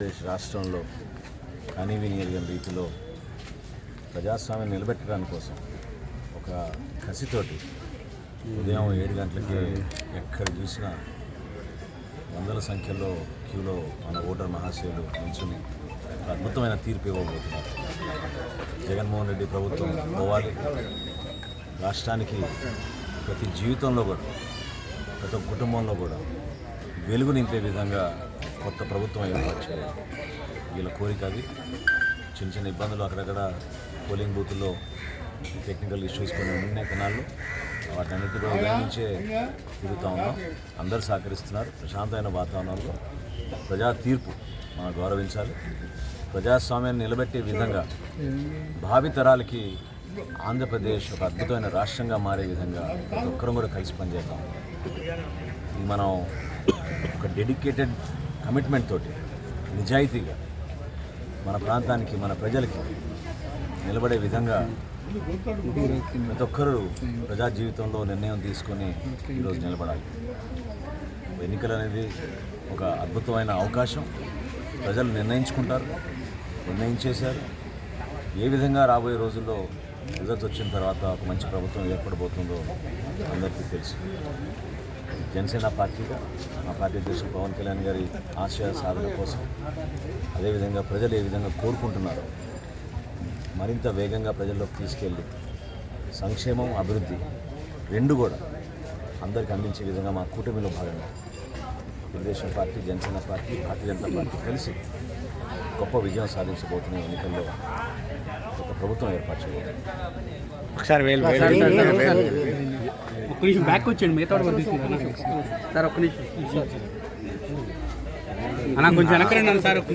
ఆంధ్రప్రదేశ్ రాష్ట్రంలో కనీవిని ఎరగని రీతిలో ప్రజాస్వామ్యం నిలబెట్టడాని కోసం ఒక కసితోటి ఉదయం ఏడు గంటలకి ఎక్కడ చూసినా వందల సంఖ్యలో క్యూలో మన ఓటర్ మహాశయులు నిల్చుని అద్భుతమైన తీర్పు ఇవ్వబోతున్నారు. జగన్మోహన్ రెడ్డి ప్రభుత్వం పోవాలి. రాష్ట్రానికి ప్రతి జీవితంలో కూడా ప్రతి కుటుంబంలో కూడా వెలుగు నింపే విధంగా కొత్త ప్రభుత్వం ఏర్పరచు వీళ్ళ కోరిక అది. చిన్న చిన్న ఇబ్బందులు అక్కడక్కడ పోలింగ్ బూత్లో టెక్నికల్ ఇష్యూస్ కొన్ని ఉన్నాయి కొన్నాళ్ళు వాటన్నిటి కూడా ఉదయం నుంచే తిరుగుతూ ఉన్నాం. అందరూ సహకరిస్తున్నారు. ప్రశాంతమైన వాతావరణంలో ప్రజా తీర్పు మనం గౌరవించాలి. ప్రజాస్వామ్యాన్ని నిలబెట్టే విధంగా భావితరాలకి ఆంధ్రప్రదేశ్ ఒక అద్భుతమైన రాష్ట్రంగా మారే విధంగా ప్రతి ఒక్కరం కూడా కలిసి పనిచేద్దాం. మనం ఒక డెడికేటెడ్ కమిట్మెంట్ తోటి నిజాయితీగా మన ప్రాంతానికి మన ప్రజలకి నిలబడే విధంగా ప్రతి ఒక్కరూ ప్రజా జీవితంలో నిర్ణయం తీసుకొని ఈరోజు నిలబడాలి. ఎన్నికలు అనేది ఒక అద్భుతమైన అవకాశం. ప్రజలు నిర్ణయించుకుంటారు నిర్ణయించేశారు. ఏ విధంగా రాబోయే రోజుల్లో రిజల్ట్స్ వచ్చిన తర్వాత ఒక మంచి ప్రభుత్వం ఏర్పడబోతుందో అందరికీ తెలుసు. జనసేన పార్టీగా మా పార్టీ అధ్యక్షుడు పవన్ కళ్యాణ్ గారి ఆశయ సాధన కోసం అదేవిధంగా ప్రజలు ఏ విధంగా కోరుకుంటున్నారో మరింత వేగంగా ప్రజల్లోకి తీసుకెళ్ళి సంక్షేమం అభివృద్ధి రెండు కూడా అందరికీ అందించే విధంగా మా కూటమిలో భాగంగా Telugu Desam party Janasena party Bharatiya Janata party కలిసి గొప్ప విజయం సాధించబోతున్న ఎన్నికల్లో ఒక ప్రభుత్వం ఏర్పాటు చేయబోతుంది. ఒకసారి ఒక్క నిమిషం బ్యాక్ వచ్చేయండి మిగతా. సార్ ఒక్క నిమిషం అన్న కొంచెం వెనకరండి సార్